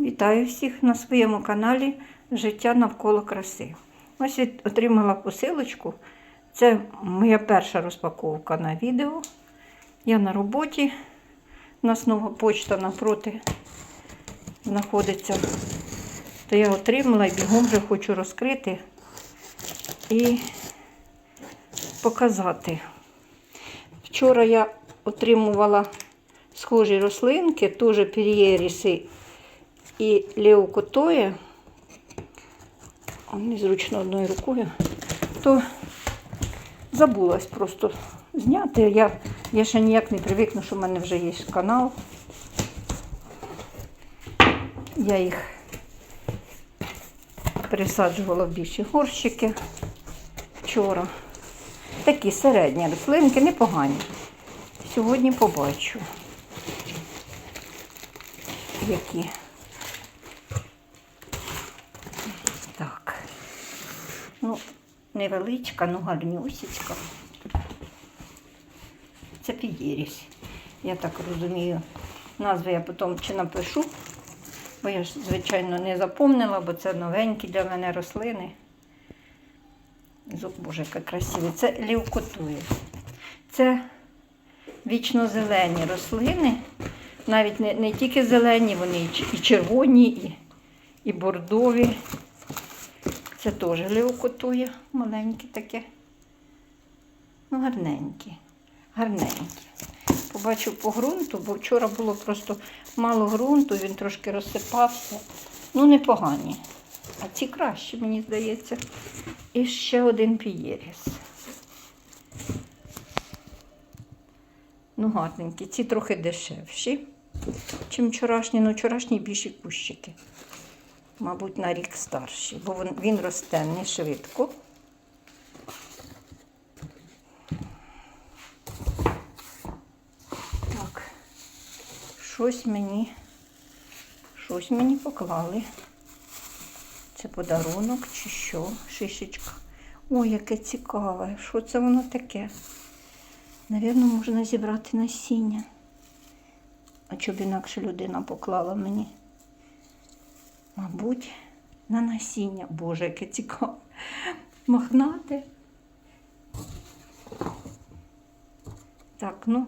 Вітаю всіх на своєму каналі Життя навколо краси. Ось отримала посилочку. Це моя перша розпаковка на відео. Я на роботі. У нас нова почта напроти знаходиться. То я отримала і бігом вже хочу розкрити і показати. Вчора я отримувала схожі рослинки, теж пер'єріси і леокотоє, незручно одною рукою, то забулась просто зняти. Я, я ще ніяк не привикну, що в мене вже є канал. Я їх пересаджувала в більші горщики вчора. Такі середні рослинки, непогані. Сьогодні побачу, які. Так. Ну, невеличка, ну гарнюсічка. Це підіріс. Я так розумію. Назви я потім чи напишу, бо я ж, звичайно, не запомнила, бо це новенькі для мене рослини. Зо- Боже, яка красива. Це лівкотує. Це вічно-зелені рослини. Навіть не, не тільки зелені, вони і червоні, і, і бордові. Це теж леокотує, маленьке таке. Ну, гарненькі, гарненькі. Побачив по ґрунту, бо вчора було просто мало ґрунту, він трошки розсипався. Ну, непогані. А ці кращі, мені здається. І ще один пієріс. Ну, гарненькі. Ці трохи дешевші, чим вчорашні. Ну, вчорашні більші кущики. Мабуть, на рік старші, бо він, росте не швидко. Так, щось мені, щось мені поклали. Це подарунок чи що? Шишечка. Ой, яке цікаве. Що це воно таке? Навірно, можна зібрати насіння. А щоб інакше людина поклала мені? Мабуть, на насіння. Боже, яке цікаве. Мохнате. Так, ну,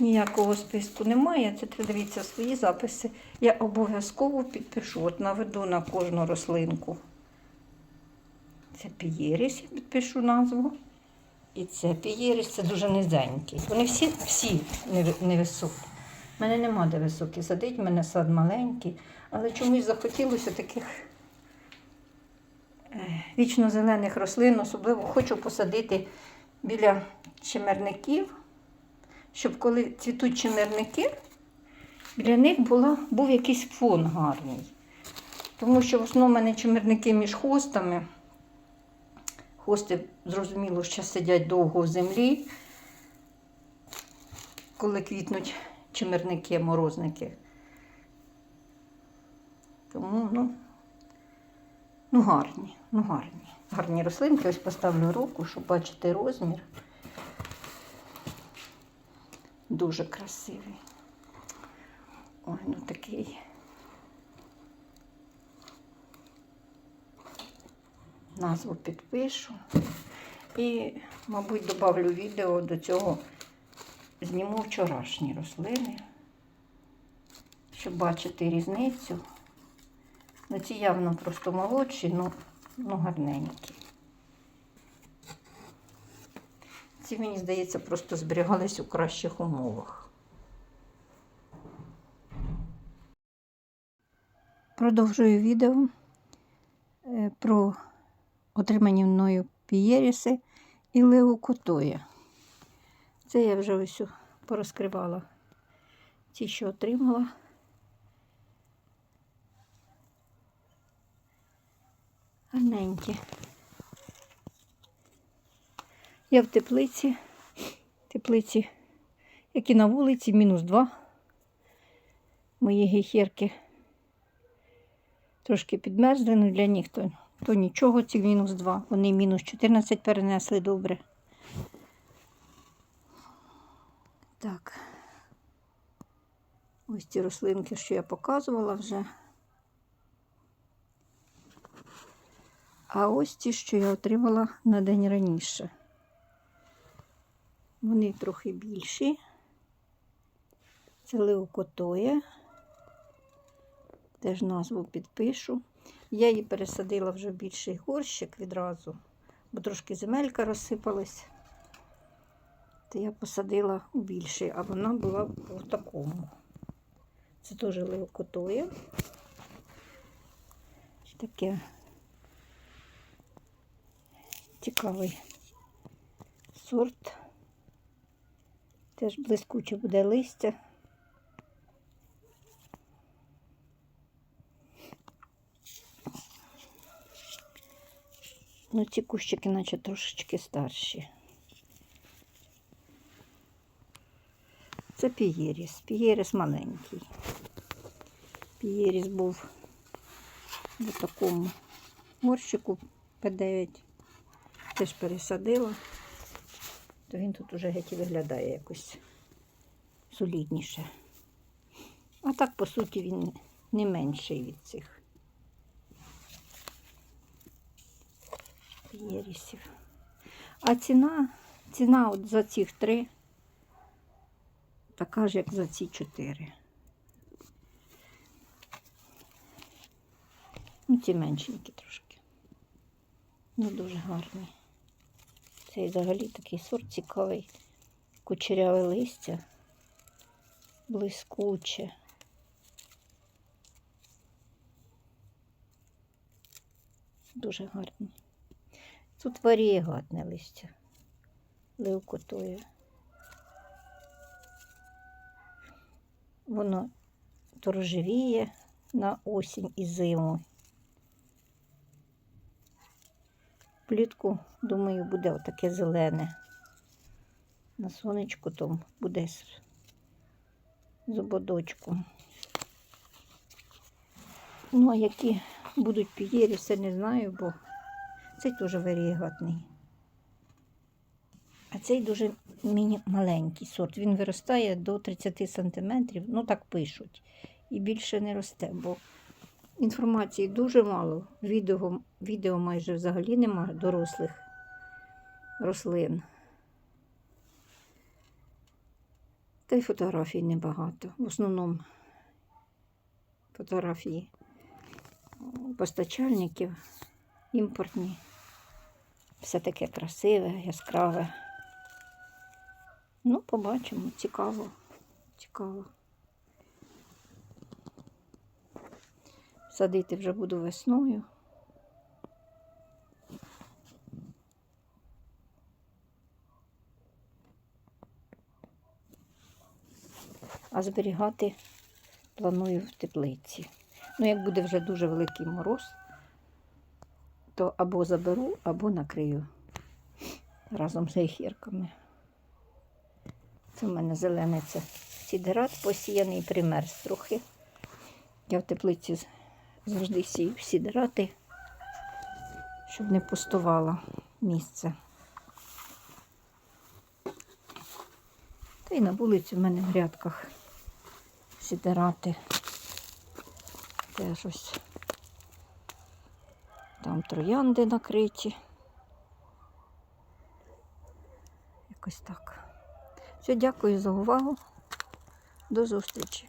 ніякого списку немає. Це дивіться свої записи. Я обов'язково підпишу. От наведу на кожну рослинку. Це пієріс, я підпишу назву. І це пієріс, це дуже низенький. Вони всі, всі невисокі. У мене нема де високі садить, у мене сад маленький, але чомусь захотілося таких е, вічно-зелених рослин, особливо хочу посадити біля чимерників, щоб коли цвітуть чимерники, біля них була, був якийсь фон гарний. Тому що в основному мене чимерники між хостами. Хости, зрозуміло, ще сидять довго в землі, коли квітнуть чимерники, морозники. Тому, ну, ну гарні, ну гарні. Гарні рослинки. Ось поставлю руку, щоб бачити розмір. Дуже красивий. Ой, ну такий. Назву підпишу. І, мабуть, добавлю відео до цього. Зніму вчорашні рослини, щоб бачити різницю. Ну, ці явно просто молодші, ну, ну гарненькі. Ці, мені здається, просто зберігались у кращих умовах. Продовжую відео е, про отримані мною пієріси і леокотоя. Це я вже ось порозкривала ті, що отримала. Гарненькі. Я в теплиці. Теплиці, які на вулиці, мінус два. Мої гейхерки трошки підмерзли, але для них то, то нічого, ці мінус два. Вони мінус 14 перенесли добре. Так. Ось ці рослинки, що я показувала вже. А ось ті, що я отримала на день раніше. Вони трохи більші. Це леокотоє. Теж назву підпишу. Я її пересадила вже в більший горщик відразу, бо трошки земелька розсипалась. То я посадила у більший, а вона була в такому. Це теж леокотоє. Таке цікавий сорт. Теж блискуче буде листя. Ну, ці кущики, наче трошечки старші. Це пієріс. Пієріс маленький. Пієріс був в такому горщику П9. Теж пересадила, то він тут уже геть і виглядає якось солідніше. А так, по суті, він не менший від цих єрісів. А ціна, ціна от за цих три така ж, як за ці чотири. Ну, ці меншенькі трошки. Ну, дуже гарний. Цей взагалі такий сорт цікавий. Кучеряве листя, блискуче. Дуже гарний. Тут варієгатне листя. Левкотує. Воно торжевіє на осінь і зиму. Плітку, думаю, буде отаке зелене. На сонечку там буде з, ободочком. Ну, а які будуть пієріси, не знаю, бо цей теж варієгатний. А цей дуже міні маленький сорт. Він виростає до 30 см, ну так пишуть. І більше не росте, бо інформації дуже мало. Відео, відео майже взагалі немає дорослих рослин. Та й фотографій небагато. В основному фотографії постачальників імпортні. Все таке красиве, яскраве. Ну, побачимо, цікаво, цікаво. Садити вже буду весною. А зберігати планую в теплиці. Ну, як буде вже дуже великий мороз, то або заберу, або накрию разом з ехірками. Це в мене зелений це сідерат посіяний, примерз трохи. Я в теплиці завжди сію сідерати, щоб не пустувало місце. Та й на вулиці в мене в грядках сідерати. Теж ось там троянди накриті. Якось так. Все, дякую за увагу. До зустрічі.